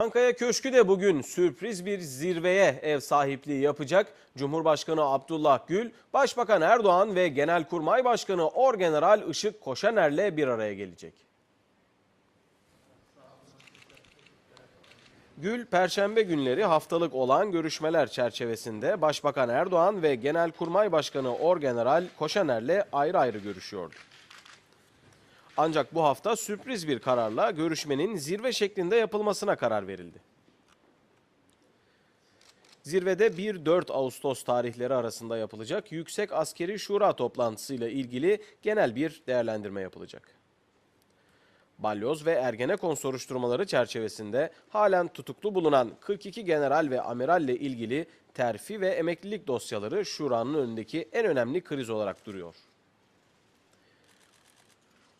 Ankaya Köşkü de bugün sürpriz bir zirveye ev sahipliği yapacak. Cumhurbaşkanı Abdullah Gül, Başbakan Erdoğan ve Genelkurmay Başkanı Orgeneral Işık Koşaner'le bir araya gelecek. Gül, Perşembe günleri haftalık olan görüşmeler çerçevesinde Başbakan Erdoğan ve Genelkurmay Başkanı Orgeneral Koşaner'le ayrı ayrı görüşüyordu. Ancak bu hafta sürpriz bir kararla görüşmenin zirve şeklinde yapılmasına karar verildi. Zirvede 1-4 Ağustos tarihleri arasında yapılacak Yüksek Askeri Şura toplantısıyla ilgili genel bir değerlendirme yapılacak. Balyoz ve Ergenekon soruşturmaları çerçevesinde halen tutuklu bulunan 42 general ve amiralle ilgili terfi ve emeklilik dosyaları Şura'nın önündeki en önemli kriz olarak duruyor.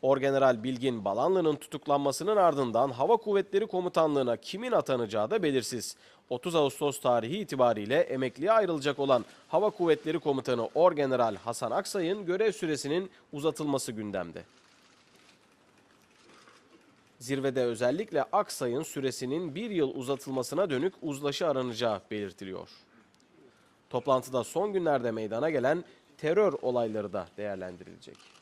Orgeneral Bilgin Balanlı'nın tutuklanmasının ardından Hava Kuvvetleri Komutanlığı'na kimin atanacağı da belirsiz. 30 Ağustos tarihi itibariyle emekliye ayrılacak olan Hava Kuvvetleri Komutanı Orgeneral Hasan Aksay'ın görev süresinin uzatılması gündemde. Zirvede özellikle Aksay'ın süresinin bir yıl uzatılmasına dönük uzlaşı aranacağı belirtiliyor. Toplantıda son günlerde meydana gelen terör olayları da değerlendirilecek.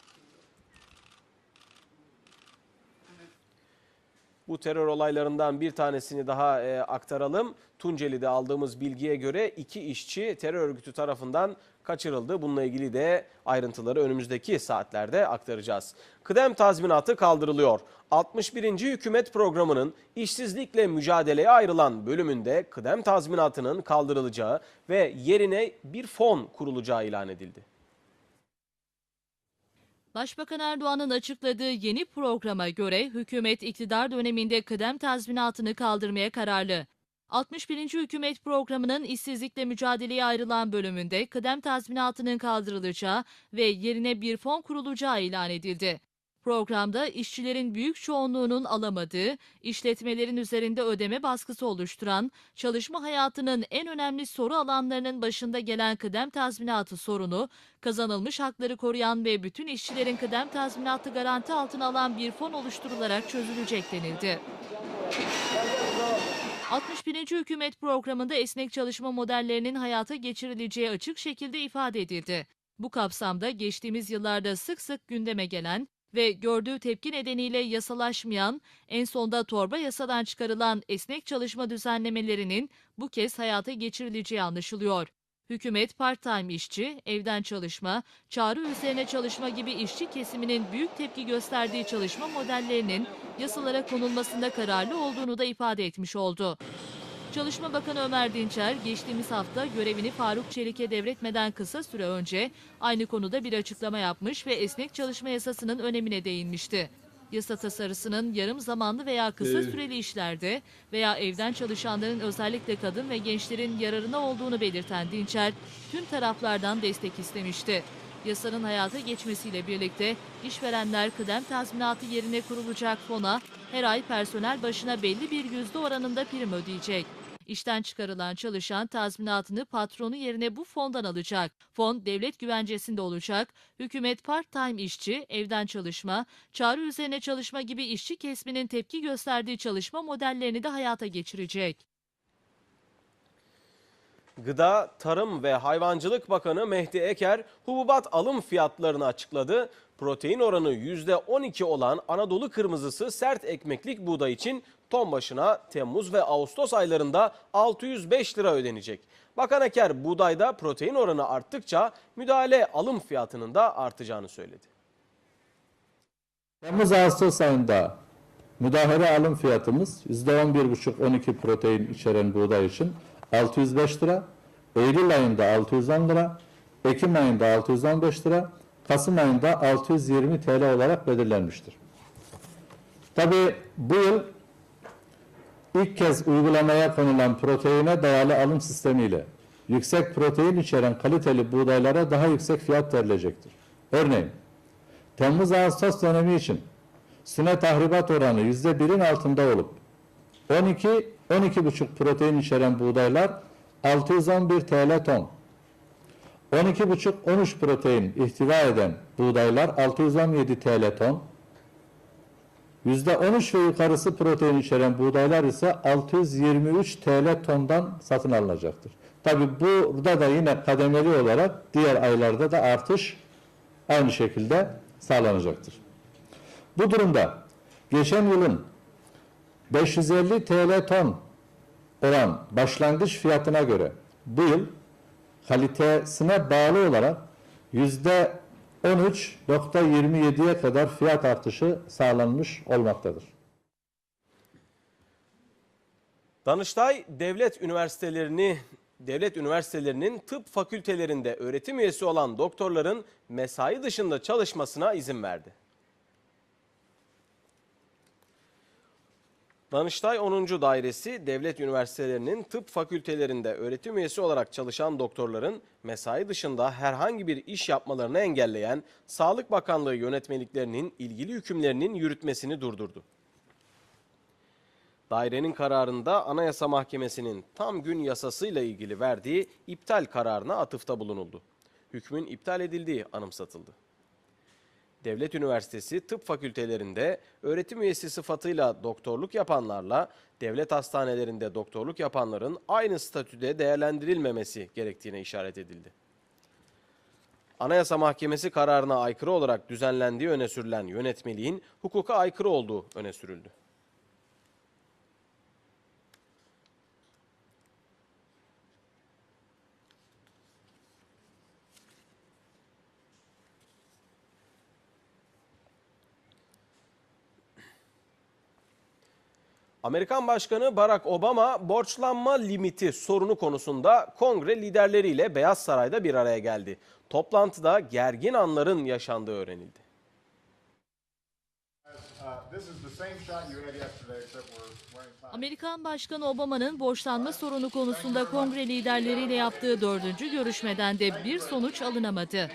Bu terör olaylarından bir tanesini daha e, aktaralım. Tunceli'de aldığımız bilgiye göre iki işçi terör örgütü tarafından kaçırıldı. Bununla ilgili de ayrıntıları önümüzdeki saatlerde aktaracağız. Kıdem tazminatı kaldırılıyor. 61. hükümet programının işsizlikle mücadeleye ayrılan bölümünde kıdem tazminatının kaldırılacağı ve yerine bir fon kurulacağı ilan edildi. Başbakan Erdoğan'ın açıkladığı yeni programa göre hükümet iktidar döneminde kıdem tazminatını kaldırmaya kararlı. 61. hükümet programının işsizlikle mücadeleye ayrılan bölümünde kıdem tazminatının kaldırılacağı ve yerine bir fon kurulacağı ilan edildi. Programda işçilerin büyük çoğunluğunun alamadığı, işletmelerin üzerinde ödeme baskısı oluşturan, çalışma hayatının en önemli soru alanlarının başında gelen kıdem tazminatı sorunu, kazanılmış hakları koruyan ve bütün işçilerin kıdem tazminatı garanti altına alan bir fon oluşturularak çözülecek denildi. 61. hükümet programında esnek çalışma modellerinin hayata geçirileceği açık şekilde ifade edildi. Bu kapsamda geçtiğimiz yıllarda sık sık gündeme gelen ve gördüğü tepki nedeniyle yasalaşmayan, en sonda torba yasadan çıkarılan esnek çalışma düzenlemelerinin bu kez hayata geçirileceği anlaşılıyor. Hükümet part-time işçi, evden çalışma, çağrı üzerine çalışma gibi işçi kesiminin büyük tepki gösterdiği çalışma modellerinin yasalara konulmasında kararlı olduğunu da ifade etmiş oldu. Çalışma Bakanı Ömer Dinçer geçtiğimiz hafta görevini Faruk Çelik'e devretmeden kısa süre önce aynı konuda bir açıklama yapmış ve esnek çalışma yasasının önemine değinmişti. Yasa tasarısının yarım zamanlı veya kısa süreli işlerde veya evden çalışanların özellikle kadın ve gençlerin yararına olduğunu belirten Dinçer, tüm taraflardan destek istemişti. Yasanın hayata geçmesiyle birlikte işverenler kıdem tazminatı yerine kurulacak fona her ay personel başına belli bir yüzde oranında prim ödeyecek. İşten çıkarılan çalışan tazminatını patronu yerine bu fondan alacak. Fon devlet güvencesinde olacak. Hükümet part-time işçi, evden çalışma, çağrı üzerine çalışma gibi işçi kesminin tepki gösterdiği çalışma modellerini de hayata geçirecek. Gıda, Tarım ve Hayvancılık Bakanı Mehdi Eker hububat alım fiyatlarını açıkladı. Protein oranı %12 olan Anadolu kırmızısı sert ekmeklik buğday için ton başına Temmuz ve Ağustos aylarında 605 lira ödenecek. Bakan Eker buğdayda protein oranı arttıkça müdahale alım fiyatının da artacağını söyledi. Temmuz Ağustos ayında müdahale alım fiyatımız %11,5-12 protein içeren buğday için 605 lira, Eylül ayında 610 lira, Ekim ayında 615 lira, Kasım ayında 620 TL olarak belirlenmiştir. Tabii bu yıl ilk kez uygulamaya konulan proteine dayalı alım sistemiyle yüksek protein içeren kaliteli buğdaylara daha yüksek fiyat verilecektir. Örneğin Temmuz-Ağustos dönemi için süne tahribat oranı yüzde birin altında olup 12 12,5 protein içeren buğdaylar 611 TL ton. 12,5-13 protein ihtiva eden buğdaylar 617 TL ton. %13 ve yukarısı protein içeren buğdaylar ise 623 TL tondan satın alınacaktır. Tabi burada da yine kademeli olarak diğer aylarda da artış aynı şekilde sağlanacaktır. Bu durumda geçen yılın 550 TL ton olan başlangıç fiyatına göre bu yıl kalitesine bağlı olarak yüzde 13.27'ye kadar fiyat artışı sağlanmış olmaktadır. Danıştay devlet üniversitelerini devlet üniversitelerinin tıp fakültelerinde öğretim üyesi olan doktorların mesai dışında çalışmasına izin verdi. Danıştay 10. Dairesi devlet üniversitelerinin tıp fakültelerinde öğretim üyesi olarak çalışan doktorların mesai dışında herhangi bir iş yapmalarını engelleyen Sağlık Bakanlığı yönetmeliklerinin ilgili hükümlerinin yürütmesini durdurdu. Dairenin kararında Anayasa Mahkemesi'nin tam gün yasasıyla ilgili verdiği iptal kararına atıfta bulunuldu. Hükmün iptal edildiği anımsatıldı. Devlet Üniversitesi tıp fakültelerinde öğretim üyesi sıfatıyla doktorluk yapanlarla devlet hastanelerinde doktorluk yapanların aynı statüde değerlendirilmemesi gerektiğine işaret edildi. Anayasa Mahkemesi kararına aykırı olarak düzenlendiği öne sürülen yönetmeliğin hukuka aykırı olduğu öne sürüldü. Amerikan Başkanı Barack Obama borçlanma limiti sorunu konusunda kongre liderleriyle Beyaz Saray'da bir araya geldi. Toplantıda gergin anların yaşandığı öğrenildi. Amerikan Başkanı Obama'nın borçlanma sorunu konusunda kongre liderleriyle yaptığı dördüncü görüşmeden de bir sonuç alınamadı.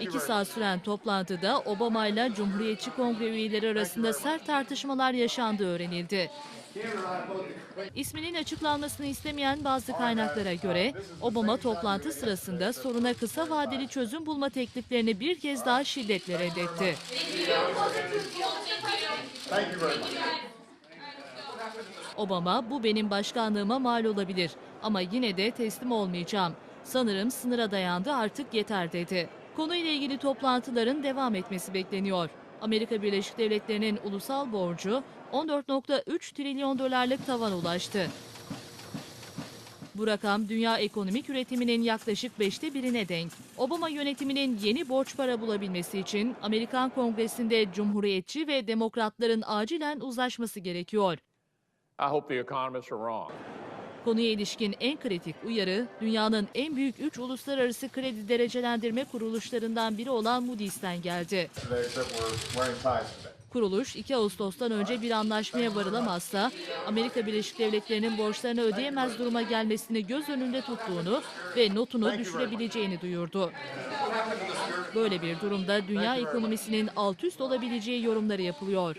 İki saat süren toplantıda Obama ile Cumhuriyetçi Kongre üyeleri arasında sert tartışmalar yaşandığı öğrenildi. İsminin açıklanmasını istemeyen bazı kaynaklara göre Obama toplantı sırasında soruna kısa vadeli çözüm bulma tekliflerini bir kez daha şiddetle reddetti. Obama bu benim başkanlığıma mal olabilir ama yine de teslim olmayacağım. Sanırım sınıra dayandı artık yeter dedi. Konuyla ilgili toplantıların devam etmesi bekleniyor. Amerika Birleşik Devletleri'nin ulusal borcu 14.3 trilyon dolarlık tavan ulaştı. Bu rakam dünya ekonomik üretiminin yaklaşık beşte birine denk. Obama yönetiminin yeni borç para bulabilmesi için Amerikan Kongresi'nde Cumhuriyetçi ve Demokratların acilen uzlaşması gerekiyor. I hope the economists are wrong. Konuya ilişkin en kritik uyarı dünyanın en büyük 3 uluslararası kredi derecelendirme kuruluşlarından biri olan Moody's'ten geldi. Kuruluş 2 Ağustos'tan önce bir anlaşmaya varılamazsa Amerika Birleşik Devletleri'nin borçlarını ödeyemez duruma gelmesini göz önünde tuttuğunu ve notunu düşürebileceğini duyurdu. Böyle bir durumda dünya ekonomisinin alt üst olabileceği yorumları yapılıyor.